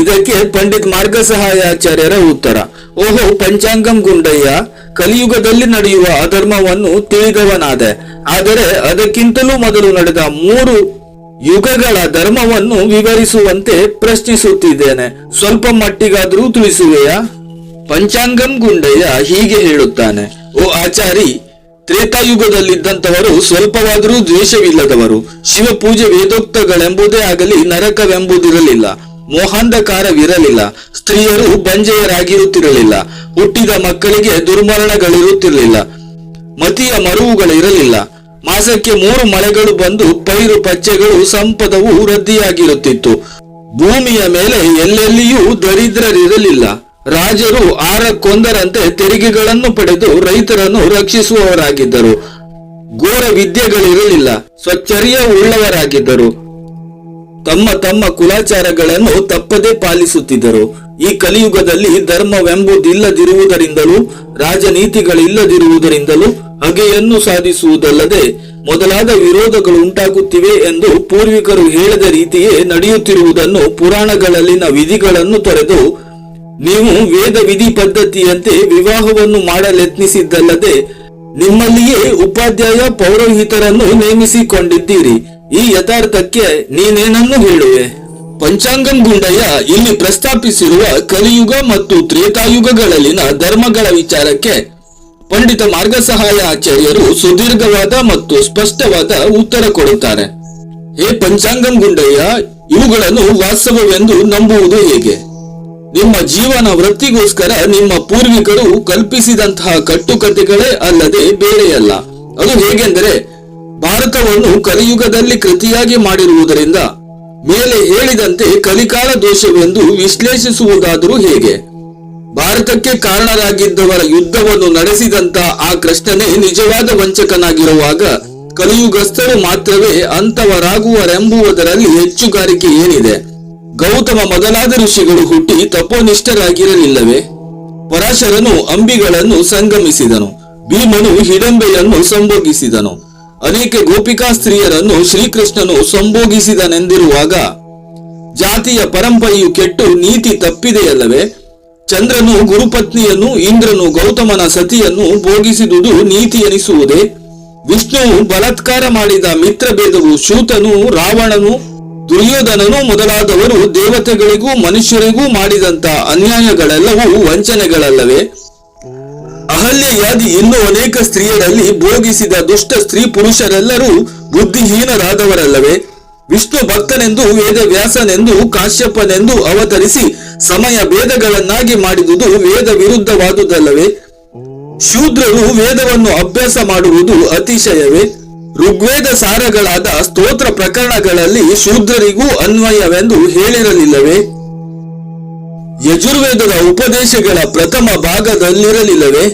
ಇದಕ್ಕೆ ಪಂಡಿತ್ ಮಾರ್ಗ ಸಹಾಯಾಚಾರ್ಯರ ಉತ್ತರ. ಓಹೋ, ಪಂಚಾಂಗಂ ಗುಂಡಯ್ಯ, ಕಲಿಯುಗದಲ್ಲಿ ನಡೆಯುವ ಅಧರ್ಮವನ್ನು ತಿಳಿದವನಾದೆ. ಆದರೆ ಅದಕ್ಕಿಂತಲೂ ಮೊದಲು ನಡೆದ ಮೂರು ಯುಗಗಳ ಧರ್ಮವನ್ನು ವಿವರಿಸುವಂತೆ ಪ್ರಶ್ನಿಸುತ್ತಿದ್ದೇನೆ. ಸ್ವಲ್ಪ ಮಟ್ಟಿಗಾದರೂ ತಿಳಿಸುವೆಯಾ? ಪಂಚಾಂಗಂ ಗುಂಡಯ್ಯ ಹೀಗೆ ಹೇಳುತ್ತಾನೆ. ಓ ಆಚಾರಿ ತ್ರೇತಾಯುಗದಲ್ಲಿದ್ದಂತವರು ಸ್ವಲ್ಪವಾದರೂ ದ್ವೇಷವಿಲ್ಲದವರು. ಶಿವಪೂಜೆ ವೇದೋಕ್ತಗಳೆಂಬುದೇ ಆಗಲಿ ನರಕವೆಂಬುದಿರಲಿಲ್ಲ. ಮೋಹಾಂಧಕಾರವಿರಲಿಲ್ಲ. ಸ್ತ್ರೀಯರು ಬಂಜೆಯರಾಗಿರುತ್ತಿರಲಿಲ್ಲ. ಹುಟ್ಟಿದ ಮಕ್ಕಳಿಗೆ ದುರ್ಮರಣಗಳಿರುತ್ತಿರಲಿಲ್ಲ. ಮತಿಯ ಮರುವುಗಳಿರಲಿಲ್ಲ. ಮಾಸಕ್ಕೆ ಮೂರು ಮಳೆಗಳು ಬಂದು ಪೈರು ಪಚ್ಚೆಗಳು ಸಂಪದವು ವೃದ್ಧಿಯಾಗಿರುತ್ತಿತ್ತು. ಭೂಮಿಯ ಮೇಲೆ ಎಲ್ಲೆಲ್ಲಿಯೂ ದರಿದ್ರರಿರಲಿಲ್ಲ. ರಾಜರು ಆರಕ್ಕೊಂದರಂತೆ ತೆರಿಗೆಗಳನ್ನು ಪಡೆದು ರೈತರನ್ನು ರಕ್ಷಿಸುವವರಾಗಿದ್ದರು. ಘೋರ ವಿದ್ಯೆಗಳಿರಲಿಲ್ಲ. ಸ್ವಚ್ಛರ್ಯ ಉಳ್ಳವರಾಗಿದ್ದರು. ತಮ್ಮ ತಮ್ಮ ಕುಲಾಚಾರಗಳನ್ನು ತಪ್ಪದೇ ಪಾಲಿಸುತ್ತಿದ್ದರು. ಈ ಕಲಿಯುಗದಲ್ಲಿ ಧರ್ಮವೆಂಬುದಿಲ್ಲದಿರುವುದರಿಂದಲೂ, ರಾಜನೀತಿಗಳಿಲ್ಲದಿರುವುದರಿಂದಲೂ ಹಗೆಯನ್ನು ಸಾಧಿಸುವುದಲ್ಲದೆ ಮೊದಲಾದ ವಿರೋಧಗಳು ಉಂಟಾಗುತ್ತಿವೆ ಎಂದು ಪೂರ್ವಿಕರು ಹೇಳದ ರೀತಿಯೇ ನಡೆಯುತ್ತಿರುವುದನ್ನು ಪುರಾಣಗಳಲ್ಲಿನ ವಿಧಿಗಳನ್ನು ತೊರೆದು ನೀವು ವೇದ ವಿಧಿ ಪದ್ಧತಿಯಂತೆ ವಿವಾಹವನ್ನು ಮಾಡಲೆತ್ನಿಸಿದ್ದಲ್ಲದೆ ನಿಮ್ಮಲ್ಲಿಯೇ ಉಪಾಧ್ಯಾಯ ಪೌರೋಹಿತರನ್ನು ನೇಮಿಸಿಕೊಂಡಿದ್ದೀರಿ. ಈ ಯಥಾರ್ಥಕ್ಕೆ ನೀನೇನನ್ನು ಹೇಳುವೆ? ಪಂಚಾಂಗಂ ಗುಂಡಯ್ಯ ಇಲ್ಲಿ ಪ್ರಸ್ತಾಪಿಸಿರುವ ಕಲಿಯುಗ ಮತ್ತು ತ್ರೇತಾಯುಗಗಳಲ್ಲಿನ ಧರ್ಮಗಳ ವಿಚಾರಕ್ಕೆ ಪಂಡಿತ ಮಾರ್ಗ ಸಹಾಯ ಆಚಾರ್ಯರು ಸುದೀರ್ಘವಾದ ಮತ್ತು ಸ್ಪಷ್ಟವಾದ ಉತ್ತರ ಕೊಡುತ್ತಾರೆ. ಹೇ ಪಂಚಾಂಗಂ ಗುಂಡಯ್ಯ, ಇವುಗಳನ್ನು ವಾಸ್ತವವೆಂದು ನಂಬುವುದು ಹೇಗೆ? ನಿಮ್ಮ ಜೀವನ ವೃತ್ತಿಗೋಸ್ಕರ ನಿಮ್ಮ ಪೂರ್ವಿಕರು ಕಲ್ಪಿಸಿದಂತಹ ಕಟ್ಟುಕತೆಗಳೇ ಅಲ್ಲದೆ ಬೇರೆಯಲ್ಲ. ಅದು ಹೇಗೆಂದರೆ, ಭಾರತವನ್ನು ಕಲಿಯುಗದಲ್ಲಿ ಕೃತಿಯಾಗಿ ಮಾಡಿರುವುದರಿಂದ ಮೇಲೆ ಹೇಳಿದಂತೆ ಕಲಿಕಾಲ ದೋಷವೆಂದು ವಿಶ್ಲೇಷಿಸುವುದಾದರೂ ಹೇಗೆ? ಭಾರತಕ್ಕೆ ಕಾರಣರಾಗಿದ್ದವರ ಯುದ್ಧವನ್ನು ನಡೆಸಿದಂತ ಆ ಕೃಷ್ಣನೇ ನಿಜವಾದ ವಂಚಕನಾಗಿರುವಾಗ ಕಲಿಯುಗಸ್ಥರು ಮಾತ್ರವೇ ಅಂತವರಾಗುವರೆಂಬುವುದರಲ್ಲಿ ಹೆಚ್ಚುಗಾರಿಕೆ ಏನಿದೆ? ಗೌತಮ ಮೊದಲಾದ ಋಷಿಗಳು ಹುಟ್ಟಿ ತಪೋನಿಷ್ಠರಾಗಿರಲಿಲ್ಲವೇ? ಪರಾಶರನು ಅಂಬಿಗಳನ್ನು ಸಂಗಮಿಸಿದನು. ಭೀಮನು ಹಿಡಂಬೆಯನ್ನು ಸಂಭೋಗಿಸಿದನು. ಅನೇಕ ಗೋಪಿಕಾ ಸ್ತ್ರೀಯರನ್ನು ಶ್ರೀಕೃಷ್ಣನು ಸಂಭೋಗಿಸಿದನೆಂದಿರುವಾಗ ಜಾತಿಯ ಪರಂಪರೆಯು ಕೆಟ್ಟು ನೀತಿ ತಪ್ಪಿದೆಯಲ್ಲವೇ? ಚಂದ್ರನು ಗುರುಪತ್ನಿಯನ್ನು, ಇಂದ್ರನು ಗೌತಮನ ಸತಿಯನ್ನು ಭೋಗಿಸಿದುದು ನೀತಿ ಎನಿಸುವುದೇ? ವಿಷ್ಣುವು ಬಲಾತ್ಕಾರ ಮಾಡಿದ ಮಿತ್ರಭೇದವು ಶೂತನು, ರಾವಣನು ದುರ್ಯೋಧನನು ಮೊದಲಾದವರು ದೇವತೆಗಳಿಗೂ ಮನುಷ್ಯರಿಗೂ ಮಾಡಿದಂತ ಅನ್ಯಾಯಗಳೆಲ್ಲವೂ ವಂಚನೆಗಳಲ್ಲವೇ? ಅಹಲ್ಯೆಯಾದಿ ಇನ್ನೂ ಅನೇಕ ಸ್ತ್ರೀಯರಲ್ಲಿ ಭೋಗಿಸಿದ ದುಷ್ಟ ಸ್ತ್ರೀ ಪುರುಷರೆಲ್ಲರೂ ಬುದ್ಧಿಹೀನರಾದವರಲ್ಲವೇ? ವಿಷ್ಣು ಭಕ್ತನೆಂದು ವೇದ ವ್ಯಾಸನೆಂದು ಕಾಶ್ಯಪನೆಂದು ಅವತರಿಸಿ ಸಮಯ ಭೇದಗಳನ್ನಾಗಿ ಮಾಡಿದುದು ವೇದ ವಿರುದ್ಧವಾದುದಲ್ಲವೇ ಶೂದ್ರರು ವೇದವನ್ನು ಅಭ್ಯಾಸ ಮಾಡುವುದು ಅತಿಶಯವೇ? ಋಗ್ವೇದ ಸಾರಗಳಾದ ಸ್ತೋತ್ರ ಪ್ರಕರಣಗಳಲ್ಲಿ ಶೂದ್ರರಿಗೂ ಅನ್ವಯವೆಂದು ಹೇಳಿರಲಿಲ್ಲವೇ? ಯಜುರ್ವೇದದ ಉಪದೇಶಗಳ ಪ್ರಥಮ ಭಾಗದಲ್ಲಿರಲಿಲ್ಲವೇ?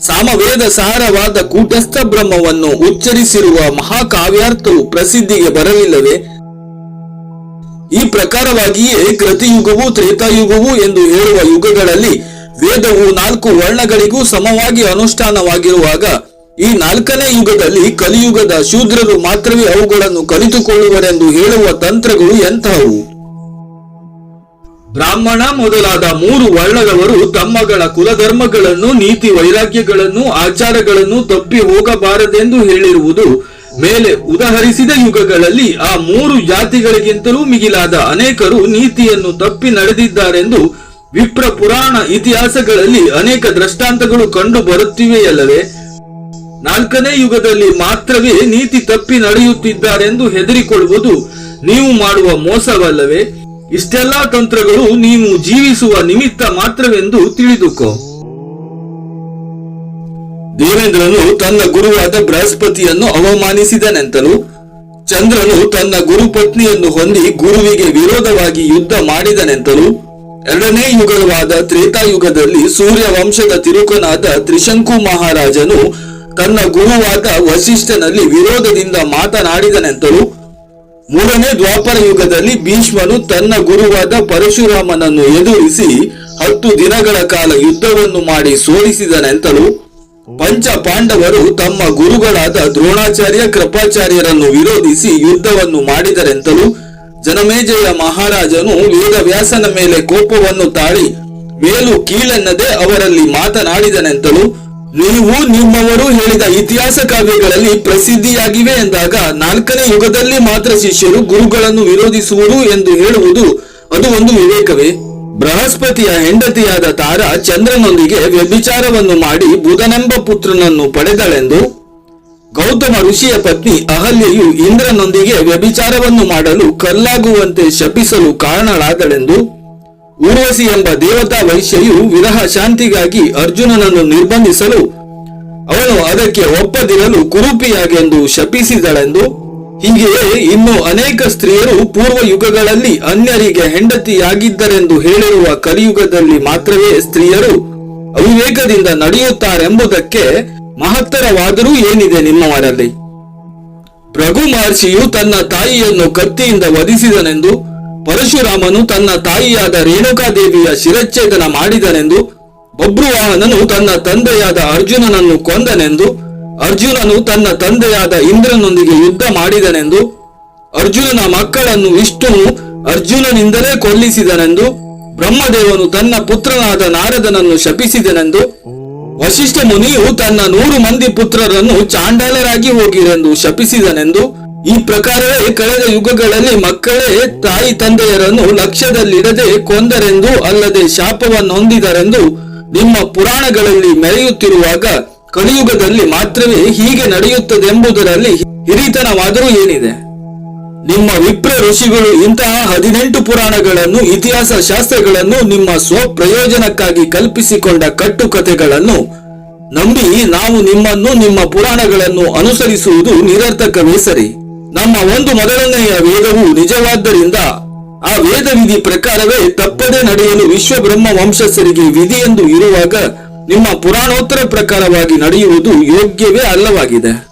ಸಾಮವೇದ ಸಾರವಾದ ಕೂಟಸ್ಥ ಬ್ರಹ್ಮವನ್ನು ಉಚ್ಚರಿಸಿರುವ ಮಹಾಕಾವ್ಯಾರ್ಥವು ಪ್ರಸಿದ್ಧಿಗೆ ಬರಲಿಲ್ಲವೇ? ಈ ಪ್ರಕಾರವಾಗಿಯೇ ಕೃತಿಯುಗವು ತ್ರೇತಾಯುಗವು ಎಂದು ಹೇಳುವ ಯುಗಗಳಲ್ಲಿ ವೇದವು ನಾಲ್ಕು ವರ್ಣಗಳಿಗೂ ಸಮವಾಗಿ ಅನುಷ್ಠಾನವಾಗಿರುವಾಗ ಈ ನಾಲ್ಕನೇ ಯುಗದಲ್ಲಿ ಕಲಿಯುಗದ ಶೂದ್ರರು ಮಾತ್ರವೇ ಅವುಗಳನ್ನು ಕಲಿತುಕೊಳ್ಳುವರೆಂದು ಹೇಳುವ ತಂತ್ರಗಳು ಎಂತಹವು ಬ್ರಾಹ್ಮಣ ಮೊದಲಾದ ಮೂರು ವರ್ಣದವರು ತಮ್ಮಗಳ ಕುಲಧರ್ಮಗಳನ್ನು, ನೀತಿ ವೈರಾಗ್ಯಗಳನ್ನು, ಆಚಾರಗಳನ್ನು ತಪ್ಪಿ ಹೋಗಬಾರದೆಂದು ಹೇಳಿರುವುದು ಮೇಲೆ ಉದಾಹರಿಸಿದ ಯುಗಗಳಲ್ಲಿ ಆ ಮೂರು ಜಾತಿಗಳಿಗಿಂತಲೂ ಮಿಗಿಲಾದ ಅನೇಕರು ನೀತಿಯನ್ನು ತಪ್ಪಿ ನಡೆದಿದ್ದಾರೆಂದು ವಿಪ್ರ ಪುರಾಣ ಇತಿಹಾಸಗಳಲ್ಲಿ ಅನೇಕ ದೃಷ್ಟಾಂತಗಳು ಕಂಡು ಬರುತ್ತಿವೆಯಲ್ಲವೇ? ನಾಲ್ಕನೇ ಯುಗದಲ್ಲಿ ಮಾತ್ರವೇ ನೀತಿ ತಪ್ಪಿ ನಡೆಯುತ್ತಿದ್ದಾರೆಂದು ಹೆದರಿಕೊಳ್ಳುವುದು ನೀವು ಮಾಡುವ ಮೋಸವಲ್ಲವೇ? ಇಷ್ಟೆಲ್ಲಾ ತಂತ್ರಗಳು ನೀವು ಜೀವಿಸುವ ನಿಮಿತ್ತ ಮಾತ್ರವೆಂದು ತಿಳಿದುಕೋ. ದೇವೇಂದ್ರನು ತನ್ನ ಗುರುವಾದ ಬೃಹಸ್ಪತಿಯನ್ನು ಅವಮಾನಿಸಿದನೆಂತಲೂ ಚಂದ್ರನು ತನ್ನ ಗುರುಪತ್ನಿಯನ್ನು ಹೊಂದಿ ಗುರುವಿಗೆ ವಿರೋಧವಾಗಿ ಯುದ್ಧ ಮಾಡಿದನೆಂತಲೂ ಎರಡನೇ ಯುಗವಾದ ತ್ರೇತಾಯುಗದಲ್ಲಿ ಸೂರ್ಯ ವಂಶದ ತಿರುಕನಾದ ತ್ರಿಶಂಕು ಮಹಾರಾಜನು ತನ್ನ ಗುರುವಾದ ವಶಿಷ್ಠನಲ್ಲಿ ವಿರೋಧದಿಂದ ಮಾತನಾಡಿದನೆಂತಲೂ, ಮೂರನೇ ದ್ವಾಪರ ಯುಗದಲ್ಲಿ ಭೀಷ್ಮನು ತನ್ನ ಗುರುವಾದ ಪರಶುರಾಮನನ್ನು ಎದುರಿಸಿ ಹತ್ತು ದಿನಗಳ ಕಾಲ ಯುದ್ಧವನ್ನು ಮಾಡಿ ಸೋಲಿಸಿದನೆಂತಲೂ, ಪಂಚ ಪಾಂಡವರು ತಮ್ಮ ಗುರುಗಳಾದ ದ್ರೋಣಾಚಾರ್ಯ ಕೃಪಾಚಾರ್ಯರನ್ನು ವಿರೋಧಿಸಿ ಯುದ್ಧವನ್ನು ಮಾಡಿದರೆಂತಲೂ, ಜನಮೇಜಯ ಮಹಾರಾಜನು ವೇದವ್ಯಾಸನ ಮೇಲೆ ಕೋಪವನ್ನು ತಾಳಿ ಮೇಲು ಕೀಳೆನ್ನದೆ ಅವರಲ್ಲಿ ಮಾತನಾಡಿದನೆಂತಲೂ ನೀವು ನಿಮ್ಮವರು ಹೇಳಿದ ಇತಿಹಾಸ ಕಾವ್ಯಗಳಲ್ಲಿ ಪ್ರಸಿದ್ಧಿಯಾಗಿವೆ ಎಂದಾಗ ನಾಲ್ಕನೇ ಯುಗದಲ್ಲಿ ಮಾತ್ರ ಶಿಷ್ಯರು ಗುರುಗಳನ್ನು ವಿರೋಧಿಸುವರು ಎಂದು ಹೇಳುವುದು ಅದು ಒಂದು ವಿವೇಕವೇ. ಬೃಹಸ್ಪತಿಯ ಹೆಂಡತಿಯಾದ ತಾರ ಚಂದ್ರನೊಂದಿಗೆ ವ್ಯಭಿಚಾರವನ್ನು ಮಾಡಿ ಬುಧನೆಂಬ ಪುತ್ರನನ್ನು ಪಡೆದಳೆಂದು ಗೌತಮ ಋಷಿಯ ಪತ್ನಿ ಅಹಲ್ಯೆಯು ಇಂದ್ರನೊಂದಿಗೆ ವ್ಯಭಿಚಾರವನ್ನು ಮಾಡಲು ಕಲ್ಲಾಗುವಂತೆ ಶಪಿಸಲು ಕಾರಣಳಾದಳೆಂದು ಊರ್ವಶಿ ಎಂಬ ದೇವತಾ ವೈಶ್ಯೆಯು ವಿರಹ ಶಾಂತಿಗಾಗಿ ಅರ್ಜುನನನ್ನು ನಿರ್ಬಂಧಿಸಲು, ಅವನು ಅದಕ್ಕೆ ಒಪ್ಪದಿರಲು ಕುರೂಪಿಯಾಗೆಂದು ಶಪಿಸಿದಳೆಂದು. ಹೀಗೆಯೇ ಇನ್ನು ಅನೇಕ ಸ್ತ್ರೀಯರು ಪೂರ್ವ ಯುಗಗಳಲ್ಲಿ ಅನ್ಯರಿಗೆ ಹೆಂಡತಿಯಾಗಿದ್ದರೆಂದು ಹೇಳಿರುವ ಕಲಿಯುಗದಲ್ಲಿ ಮಾತ್ರವೇ ಸ್ತ್ರೀಯರು ಅವಿವೇಕದಿಂದ ನಡೆಯುತ್ತಾರೆಂಬುದಕ್ಕೆ ಮಹತ್ತರವಾದರೂ ಏನಿದೆ ನಿಮ್ಮವರಲ್ಲಿ? ಭೃಗು ಮಹರ್ಷಿಯು ತನ್ನ ತಾಯಿಯನ್ನು ಕತ್ತಿಯಿಂದ ವಧಿಸಿದನೆಂದು ಪರಶುರಾಮನು ತನ್ನ ತಾಯಿಯಾದ ರೇಣುಕಾದೇವಿಯ ಶಿರಚ್ಛೇದನ ಮಾಡಿದನೆಂದು, ಬಬ್ರುವಾಹನನು ತನ್ನ ತಂದೆಯಾದ ಅರ್ಜುನನನ್ನು ಕೊಂದನೆಂದು, ಅರ್ಜುನನು ತನ್ನ ತಂದೆಯಾದ ಇಂದ್ರನೊಂದಿಗೆ ಯುದ್ಧ ಮಾಡಿದನೆಂದು, ಅರ್ಜುನನ ಮಕ್ಕಳನ್ನು ವಿಷ್ಣುವು ಅರ್ಜುನನಿಂದಲೇ ಕೊಲ್ಲಿಸಿದನೆಂದು, ಬ್ರಹ್ಮದೇವನು ತನ್ನ ಪುತ್ರನಾದ ನಾರದನನ್ನು ಶಪಿಸಿದನೆಂದು ವಶಿಷ್ಠ ಮುನಿಯು ತನ್ನ ನೂರು ಮಂದಿ ಪುತ್ರರನ್ನು ಚಾಂಡಾಲರಾಗಿ ಹೋಗಿರೆಂದು ಶಪಿಸಿದನೆಂದು ಈ ಪ್ರಕಾರವೇ ಕಳೆದ ಯುಗಗಳಲ್ಲಿ ಮಕ್ಕಳೇ, ತಾಯಿ ತಂದೆಯರನ್ನು ಲಕ್ಷ್ಯದಲ್ಲಿಡದೆ ಕೊಂದರೆಂದು ಅಲ್ಲದೆ ಶಾಪವನ್ನು ಹೊಂದಿದರೆಂದು ನಿಮ್ಮ ಪುರಾಣಗಳಲ್ಲಿ ಮೆರೆಯುತ್ತಿರುವಾಗ ಕಲಿಯುಗದಲ್ಲಿ ಮಾತ್ರವೇ ಹೀಗೆ ನಡೆಯುತ್ತದೆಂಬುದರಲ್ಲಿ ಹಿರಿತನವಾದರೂ ಏನಿದೆ? ನಿಮ್ಮ ವಿಪ್ರ ಋಷಿಗಳು ಇಂತಹ ಹದಿನೆಂಟು ಪುರಾಣಗಳನ್ನು, ಇತಿಹಾಸ ಶಾಸ್ತ್ರಗಳನ್ನು ನಿಮ್ಮ ಸ್ವಪ್ರಯೋಜನಕ್ಕಾಗಿ ಕಲ್ಪಿಸಿಕೊಂಡ ಕಟ್ಟುಕತೆಗಳನ್ನು ನಂಬಿ ನಾವು ನಿಮ್ಮನ್ನು ನಿಮ್ಮ ಪುರಾಣಗಳನ್ನು ಅನುಸರಿಸುವುದು ನಿರರ್ಥಕವೇ ಸರಿ. ನಮ್ಮ ಒಂದು ಮೊದಲನೆಯ ವೇದವು ನಿಜವಾದ್ದರಿಂದ ಆ ವೇದ ವಿಧಿ ಪ್ರಕಾರವೇ ತಪ್ಪದೆ ನಡೆಯಲು ವಿಶ್ವಬ್ರಹ್ಮ ವಂಶಸ್ಥರಿಗೆ ವಿಧಿ ಎಂದು ಇರುವಾಗ ನಿಮ್ಮ ಪುರಾಣೋತ್ತರ ಪ್ರಕಾರವಾಗಿ ನಡೆಯುವುದು ಯೋಗ್ಯವೇ ಅಲ್ಲವಾಗಿದೆ.